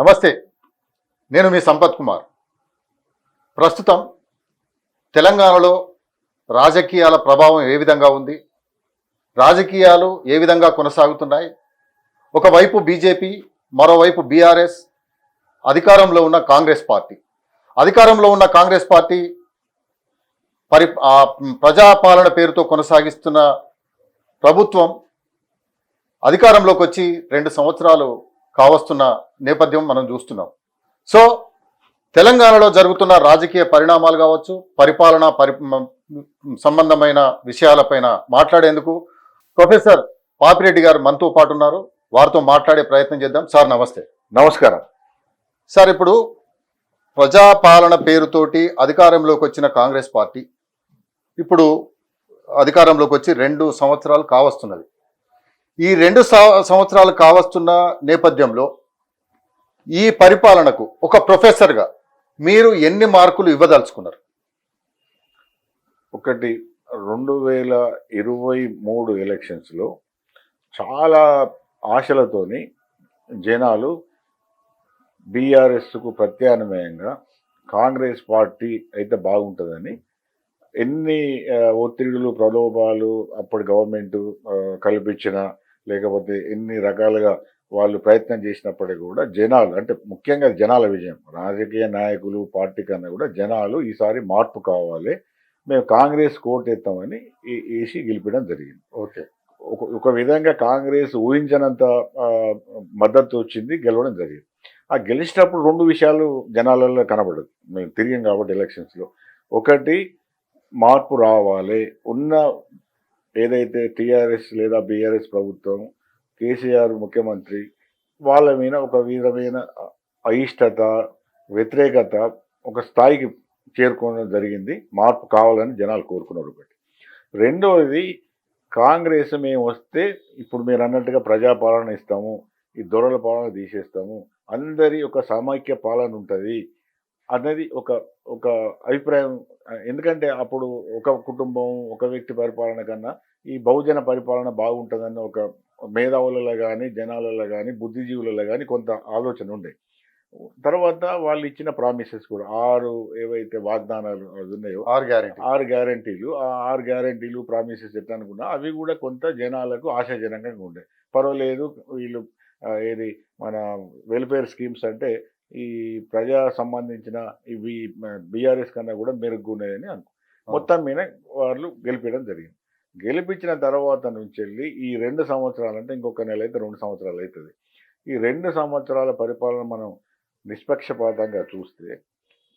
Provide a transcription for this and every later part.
నమస్తే. నేను మీ సంపత్ కుమార్. ప్రస్తుతం తెలంగాణలో రాజకీయాల ప్రభావం ఏ విధంగా ఉంది? రాజకీయాలు ఏ విధంగా కొనసాగుతున్నాయి? ఒకవైపు బీజేపీ మరోవైపు బీఆర్ఎస్ అధికారంలో ఉన్న కాంగ్రెస్ పార్టీ. అధికారంలో ఉన్న కాంగ్రెస్ పార్టీ పరి ప్రజాపాలన పేరుతో కొనసాగిస్తున్న ప్రభుత్వం అధికారంలోకి వచ్చి రెండు సంవత్సరాలు కావస్తున్న నేపథ్యం మనం చూస్తున్నాం. సో తెలంగాణలో జరుగుతున్న రాజకీయ పరిణామాలు కావచ్చు పరిపాలన పరి సంబంధమైన విషయాలపైన మాట్లాడేందుకు ప్రొఫెసర్ పాపిరెడ్డి గారు మనతో పాటు ఉన్నారు. వారితో మాట్లాడే ప్రయత్నం చేద్దాం. సార్ నమస్తే. నమస్కారం. సార్ ఇప్పుడు ప్రజాపాలన పేరుతోటి అధికారంలోకి వచ్చిన కాంగ్రెస్ పార్టీ ఇప్పుడు అధికారంలోకి వచ్చి రెండు సంవత్సరాలు కావస్తున్నది. ఈ రెండు సంవత్సరాలు కావస్తున్న నేపథ్యంలో ఈ పరిపాలనకు ఒక ప్రొఫెసర్గా మీరు ఎన్ని మార్కులు ఇవ్వదలుచుకున్నారు? ఒకటి రెండు వేల ఇరవై మూడు ఎలక్షన్స్లో చాలా ఆశలతోని జనాలు బీఆర్ఎస్కు ప్రత్యామ్నాయంగా కాంగ్రెస్ పార్టీ అయితే బాగుంటుందని ఎన్ని ఒత్తిడులు ప్రలోభాలు అప్పటి గవర్నమెంట్ కల్పించిన లేకపోతే ఎన్ని రకాలుగా వాళ్ళు ప్రయత్నం చేసినప్పటికీ కూడా జనాలు అంటే ముఖ్యంగా జనాల విజయం. రాజకీయ నాయకులు పార్టీ కన్నా కూడా జనాలు ఈసారి మార్పు కావాలి. మేము కాంగ్రెస్ కోటెత్తామని ఈ- వేసి గెలిపడం జరిగింది. ఓకే. ఒక ఒక విధంగా కాంగ్రెస్ ఊహించనంత మద్దతు వచ్చింది గెలవడం జరిగింది. ఆ గెలిచినప్పుడు రెండు విషయాలు జనాలలో కనబడదు. మేము తిరిగాం కాబట్టి ఎలక్షన్స్లో. ఒకటి మార్పు రావాలి. ఉన్న ఏదైతే టీఆర్ఎస్ లేదా బీఆర్ఎస్ ప్రభుత్వం కేసీఆర్ ముఖ్యమంత్రి వాళ్ళ మీద ఒక విధమైన అయిష్టత వ్యతిరేకత ఒక స్థాయికి చేరుకోవడం జరిగింది. మార్పు కావాలని జనాలు కోరుకున్నారు ఒకటి రెండవది కాంగ్రెస్ మేము వస్తే ఇప్పుడు మీరు అన్నట్టుగా ప్రజాపాలన ఇస్తాము ఈ దొరల పాలన తీసేస్తాము అందరి ఒక సమైక్య పాలన ఉంటుంది అన్నది ఒక ఒక అభిప్రాయం. ఎందుకంటే అప్పుడు ఒక కుటుంబం ఒక వ్యక్తి పరిపాలన కన్నా ఈ బహుజన పరిపాలన బాగుంటుందన్న ఒక మేధావులలో కానీ జనాలలో కానీ బుద్ధిజీవులలో కానీ కొంత ఆలోచన ఉండే. తర్వాత వాళ్ళు ఇచ్చిన ప్రామిసెస్ కూడా ఆరు ఏవైతే వాగ్దానాలు ఉన్నాయో ఆర్ గ్యారెంటీ ఆరు గ్యారంటీలు ఆ ఆరు గ్యారంటీలు ప్రామిసెస్ ఎట్లా అనుకున్నా అవి కూడా కొంత జనాలకు ఆశాజనకంగా ఉండే. పర్వాలేదు వీళ్ళు ఏది మన వెల్ఫేర్ స్కీమ్స్ అంటే ఈ ప్రజా సంబంధించిన ఇవి బీఆర్ఎస్ కన్నా కూడా మెరుగున్నాయని అనుకో. మొత్తం మీద వాళ్ళు గెలిపించడం జరిగింది. గెలిపించిన తర్వాత నుంచి వెళ్ళి ఈ రెండు సంవత్సరాలు అంటే ఇంకొక నెల అయితే రెండు సంవత్సరాలు అవుతుంది ఈ రెండు సంవత్సరాల పరిపాలన మనం నిష్పక్షపాతంగా చూస్తే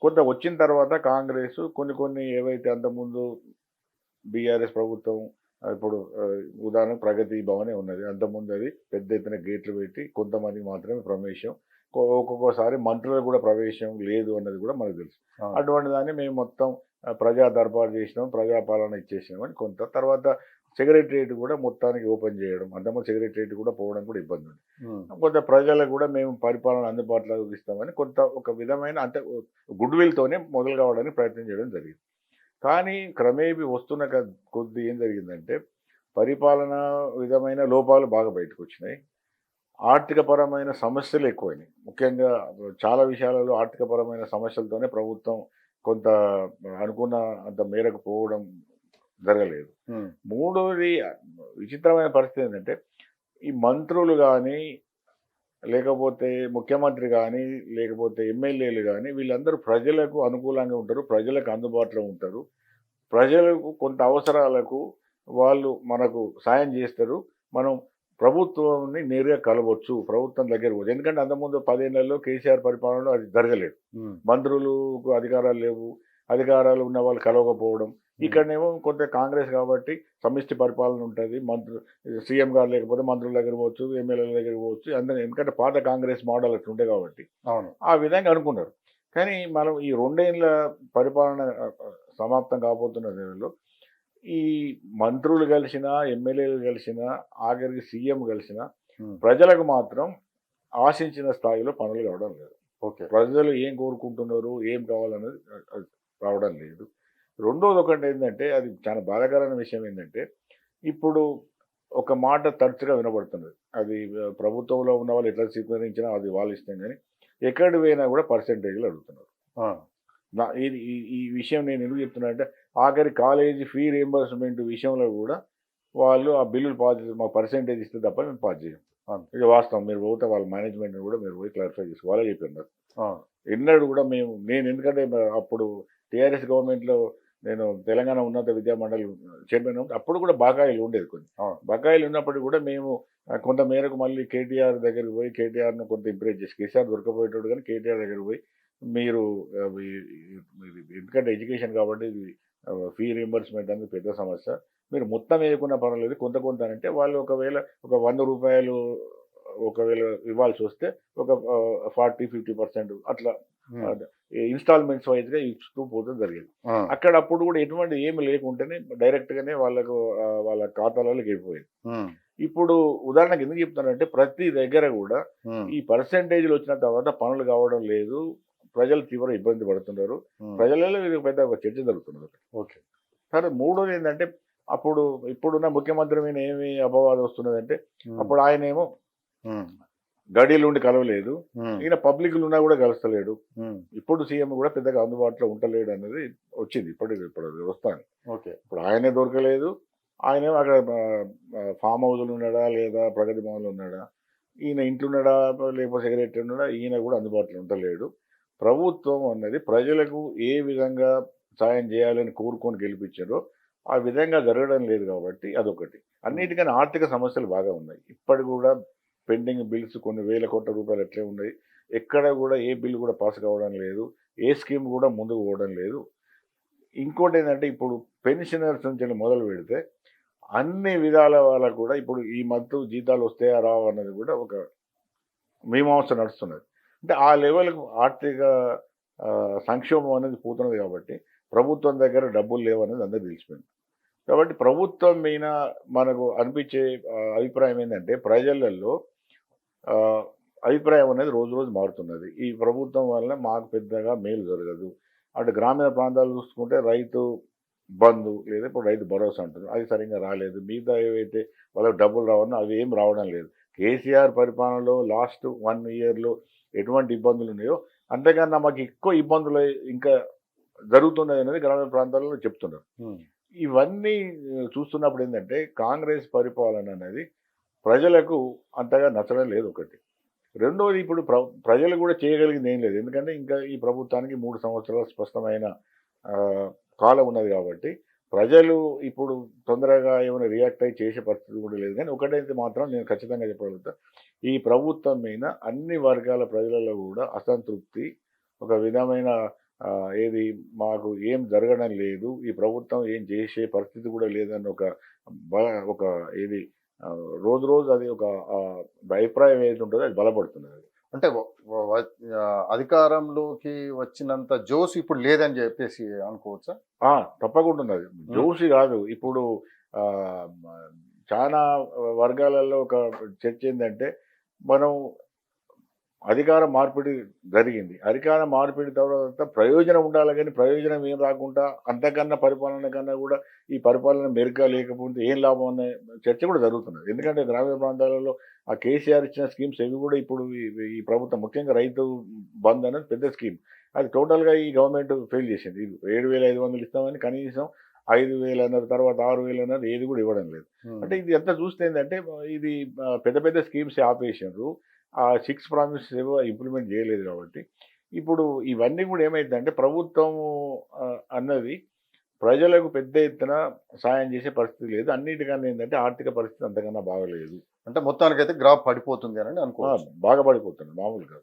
కొంత వచ్చిన తర్వాత కాంగ్రెస్ కొన్ని కొన్ని ఏవైతే అంతకుముందు బీఆర్ఎస్ ప్రభుత్వం ఇప్పుడు ఉదాహరణ ప్రగతి భవనే ఉన్నది. అంతకుముందు అది పెద్ద ఎత్తున గేట్లు పెట్టి కొంతమందికి మాత్రమే ప్రవేశం ఒక్కొ- ఒక్కొక్కసారి మంత్రులకు కూడా ప్రవేశం లేదు అన్నది కూడా మనకు తెలుసు. అటువంటి దాన్ని మేము మొత్తం ప్రజా దర్బార్ చేసినాం ప్రజాపాలన ఇచ్చేసినాం అని కొంత. తర్వాత సెక్రటరియట్ కూడా మొత్తానికి ఓపెన్ చేయడం అంతకుముందు సెక్రటరియట్ కూడా పోవడం కూడా ఇబ్బంది ఉంది. కొంత ప్రజలకు కూడా మేము పరిపాలన అందుబాటులోకి ఇస్తామని కొంత ఒక విధమైన అంటే గుడ్ విల్తోనే మొదలు కావడానికి ప్రయత్నం చేయడం జరిగింది. కానీ క్రమేపీ వస్తున్న కొద్ది ఏం జరిగిందంటే పరిపాలన విధమైన లోపాలు బాగా బయటకు వచ్చినాయి. ఆర్థికపరమైన సమస్యలు ఎక్కువైనాయి. ముఖ్యంగా చాలా విషయాలలో ఆర్థికపరమైన సమస్యలతోనే ప్రభుత్వం కొంత అనుకున్న అంత మేరకు పోవడం జరగలేదు. మూడోది విచిత్రమైన పరిస్థితి ఏంటంటే ఈ మంత్రులు కానీ లేకపోతే ముఖ్యమంత్రి కానీ లేకపోతే ఎమ్మెల్యేలు కానీ వీళ్ళందరూ ప్రజలకు అనుకూలంగా ఉంటారు ప్రజలకు అందుబాటులో ఉంటారు. ప్రజలకు కొంత అవసరాలకు వాళ్ళు మనకు సాయం చేస్తారు. మనం ప్రభుత్వాన్ని నేరుగా కలవచ్చు ప్రభుత్వం దగ్గర పోవచ్చు. ఎందుకంటే అంతకుముందు పదేళ్ళలో కేసీఆర్ పరిపాలనలో అది జరగలేదు. మంత్రులకు అధికారాలు లేవు అధికారాలు ఉన్న వాళ్ళు కలవకపోవడం. ఇక్కడనేమో కొంత కాంగ్రెస్ కాబట్టి సమిష్టి పరిపాలన ఉంటుంది. మంత్రు సీఎం గారు లేకపోతే మంత్రుల దగ్గర పోవచ్చు ఎమ్మెల్యేల దగ్గర పోవచ్చు. అందరూ ఎందుకంటే పాత కాంగ్రెస్ మోడల్ అట్లా ఉండే కాబట్టి. అవును. ఆ విధంగా అనుకున్నారు. కానీ మనం ఈ రెండేళ్ళ పరిపాలన సమాప్తం కాబోతున్న నెలలో ఈ మంత్రులు కలిసినా ఎమ్మెల్యేలు కలిసినా ఆఖరికి సీఎం కలిసినా. ప్రజలకు మాత్రం ఆశించిన స్థాయిలో పనులు కావడం లేదు. ఓకే. ప్రజలు ఏం కోరుకుంటున్నారు ఏం అది రావడం లేదు. రెండోది ఒకటి ఏంటంటే అది చాలా బాధాకరమైన విషయం ఏంటంటే ఇప్పుడు ఒక మాట తరచుగా వినబడుతున్నది అది ప్రభుత్వంలో ఉన్న వాళ్ళు ఎట్లా స్వీకరించినా అది వాళ్ళ ఇష్టం కానీ ఎక్కడి పోయినా కూడా పర్సంటేజ్లు అడుగుతున్నారు. నా ఇది ఈ- ఈ విషయం నేను ఎందుకు చెప్తున్నానంటే ఆఖరి కాలేజీ ఫీ రియంబర్స్మెంట్ విషయంలో కూడా వాళ్ళు ఆ బిల్లులు పాస్ మాకు పర్సెంటేజ్ ఇస్తే తప్ప మేము పాస్ చేయం ఇది వాస్తవం. మీరు పోతే వాళ్ళ మేనేజ్మెంట్ కూడా మీరు పోయి క్లారిఫై చేసుకోవాలని చెప్పినారు ఎన్నడూ కూడా మేము నేను ఎందుకంటే అప్పుడు టీఆర్ఎస్ గవర్నమెంట్లో నేను తెలంగాణ ఉన్నత విద్యా మండలి చైర్మన్ అప్పుడు కూడా బకాయిలు ఉండేది కొన్ని. బకాయిలు ఉన్నప్పటికీ కూడా మేము కొంత మేరకు మళ్ళీ కేటీఆర్ దగ్గరికి పోయి కేటీఆర్ను కొంత ఇంప్రెస్ చేసి కేసీఆర్ దొరకపోయేటోడు కానీ కేటీఆర్ దగ్గరికి పోయి మీరు ఎందుకంటే ఎడ్యుకేషన్ కాబట్టి ఇది ఫీ రియంబర్స్మెంట్ అనేది పెద్ద సమస్య. మీరు మొత్తం వేయకుండా పర్వాలేదు. కొంత కొంత అంటే వాళ్ళు ఒకవేళ ఒక వంద రూపాయలు ఒకవేళ ఇవ్వాల్సి వస్తే ఒక ఫార్టీ ఫిఫ్టీ పర్సెంట్ అట్లా ఇన్స్టాల్మెంట్స్ వైజ్గా ఇస్తూ పోతే జరిగేది. అక్కడ అప్పుడు కూడా ఎటువంటి ఏమి లేకుంటేనే డైరెక్ట్గానే వాళ్ళకు వాళ్ళ ఖాతాలలో వెళ్ళిపోయేది. ఇప్పుడు ఉదాహరణకు ఎందుకు చెప్తానంటే ప్రతి దగ్గర కూడా ఈ పర్సంటేజ్లు వచ్చిన తర్వాత పనులు కావడం లేదు. ప్రజలు తీవ్ర ఇబ్బంది పడుతున్నారు. ప్రజలలో ఇది పెద్ద ఒక చర్చ జరుగుతున్నది. ఓకే. సరే మూడోది ఏంటంటే అప్పుడు ఇప్పుడున్న ముఖ్యమంత్రి మీద ఏమి అపవాదం వస్తున్నదంటే అప్పుడు ఆయన ఏమో గడిలు ఉండి కలవలేదు. ఈయన పబ్లిక్లు ఉన్నా కూడా కలుస్తలేడు. ఇప్పుడు సీఎం కూడా పెద్దగా అందుబాటులో ఉంటలేడు అనేది వచ్చింది. ఇప్పుడు ఇప్పుడు వస్తాను ఓకే. ఇప్పుడు ఆయనే దొరకలేదు. ఆయన అక్కడ ఫామ్ హౌస్లో ఉన్నాడా లేదా ప్రగతి భవన్లో ఉన్నాడా ఈయన ఇంట్లో ఉన్నాడా లేకపోతే సెక్రటరీ ఉన్నాడా ఈయన కూడా అందుబాటులో ఉండలేడు. ప్రభుత్వం అన్నది ప్రజలకు ఏ విధంగా సాయం చేయాలని కోరుకొని గెలిపించారో ఆ విధంగా జరగడం లేదు కాబట్టి అదొకటి. అన్నిటికన్నా ఆర్థిక సమస్యలు బాగా ఉన్నాయి. ఇప్పటి కూడా పెండింగ్ బిల్స్ కొన్ని వేల కోట్ల రూపాయలు ఎట్లే ఉన్నాయి. ఎక్కడ కూడా ఏ బిల్ కూడా పాస్ కావడం లేదు. ఏ స్కీమ్ కూడా ముందుకు పోవడం లేదు. ఇంకోటి ఏంటంటే ఇప్పుడు పెన్షనర్స్ నుంచి మొదలు పెడితే అన్ని విధాల వాళ్ళకు కూడా ఇప్పుడు ఈ మత్తు జీతాలు వస్తాయా రావు అన్నది కూడా ఒక మీమాంస నడుస్తున్నది. అంటే ఆ లెవెల్కు ఆర్థిక సంక్షోభం అనేది పోతున్నది కాబట్టి ప్రభుత్వం దగ్గర డబ్బులు లేవు అనేది తెలిసిపోయింది. కాబట్టి ప్రభుత్వం మీద మనకు అనిపించే అభిప్రాయం ఏంటంటే ప్రజలలో అభిప్రాయం అనేది రోజు రోజు మారుతున్నది. ఈ ప్రభుత్వం వల్ల మాకు పెద్దగా మేలు జరగదు. అంటే గ్రామీణ ప్రాంతాలు చూసుకుంటే రైతు బంధు లేదా ఇప్పుడు రైతు భరోసా అంటున్నారు. అది సరిగ్గా రాలేదు. మిగతా ఏవైతే వాళ్ళకి డబ్బులు రావనో అవి ఏం రావడం లేదు. కేసీఆర్ పరిపాలనలో లాస్ట్ వన్ ఇయర్లో ఎటువంటి ఇబ్బందులు ఉన్నాయో అంతేకన్నా మాకు ఎక్కువ ఇబ్బందులు ఇంకా జరుగుతున్నాయి అనేది గ్రామీణ ప్రాంతాల్లో చెప్తున్నారు. ఇవన్నీ చూస్తున్నప్పుడు ఏంటంటే కాంగ్రెస్ పరిపాలన అనేది ప్రజలకు అంతగా నచ్చడం లేదు ఒకటి. రెండోది ఇప్పుడు ప్ర ప్రజలు కూడా చేయగలిగింది ఏం లేదు. ఎందుకంటే ఇంకా ఈ ప్రభుత్వానికి మూడు సంవత్సరాల స్పష్టమైన కాలం ఉన్నది కాబట్టి ప్రజలు ఇప్పుడు తొందరగా ఏమైనా రియాక్ట్ అయ్యి చేసే పరిస్థితి కూడా లేదు. కానీ ఒకటైతే మాత్రం నేను ఖచ్చితంగా చెప్పగలుగుతా ఈ ప్రభుత్వం మీద అన్ని వర్గాల ప్రజలలో కూడా అసంతృప్తి ఒక విధమైన ఏది మాకు ఏం జరగడం లేదు ఈ ప్రభుత్వం ఏం చేసే పరిస్థితి కూడా లేదని ఒక ఒక ఏది రోజు రోజు అది ఒక అభిప్రాయం ఏది ఉంటుందో అది బలపడుతున్నది. అంటే అధికారంలోకి వచ్చినంత జోస్ ఇప్పుడు లేదని చెప్పేసి అనుకోవచ్చా? ఆ, తప్పకుండా ఉన్నది. జోషి కాదు. ఇప్పుడు చాలా వర్గాలలో ఒక చర్చ ఏంటంటే మనం అధికార మార్పిడి జరిగింది. అధికార మార్పిడి తర్వాత ప్రయోజనం ఉండాలి కానీ ప్రయోజనం ఏం రాకుండా అంతకన్నా పరిపాలన కన్నా కూడా ఈ పరిపాలన మెరుగ్గా లేకపోతే ఏం లాభం అనే చర్చ కూడా జరుగుతున్నది. ఎందుకంటే గ్రామీణ ప్రాంతాలలో ఆ కేసీఆర్ ఇచ్చిన స్కీమ్స్ ఇవి కూడా ఇప్పుడు ఈ- ప్రభుత్వం ముఖ్యంగా రైతు బంద్ అనేది పెద్ద స్కీమ్. అది టోటల్గా ఈ గవర్నమెంట్ ఫెయిల్ చేసింది. ఇది ఏడు వేల ఐదు వందలు ఇస్తామని కనీసం ఐదు వేలు అన్నారు తర్వాత ఆరు వేలు అన్నారు ఏది కూడా ఇవ్వడం లేదు. అంటే ఇది ఎంత చూస్తే ఏంటంటే ఇది పెద్ద పెద్ద స్కీమ్స్ ఆపేసారు ఆ సిక్స్ ప్రామిస్ ఏవో ఇంప్లిమెంట్ చేయలేదు కాబట్టి. ఇప్పుడు ఇవన్నీ కూడా ఏమైందంటే ప్రభుత్వం అన్నది ప్రజలకు పెద్ద ఎత్తున సాయం చేసే పరిస్థితి లేదు. అన్నిటికన్నా ఏంటంటే ఆర్థిక పరిస్థితి అంతకన్నా బాగలేదు. అంటే మొత్తానికైతే గ్రాఫ్ పడిపోతుంది అని అనుకోవచ్చు. బాగా పడిపోతుంది. మామూలుగా.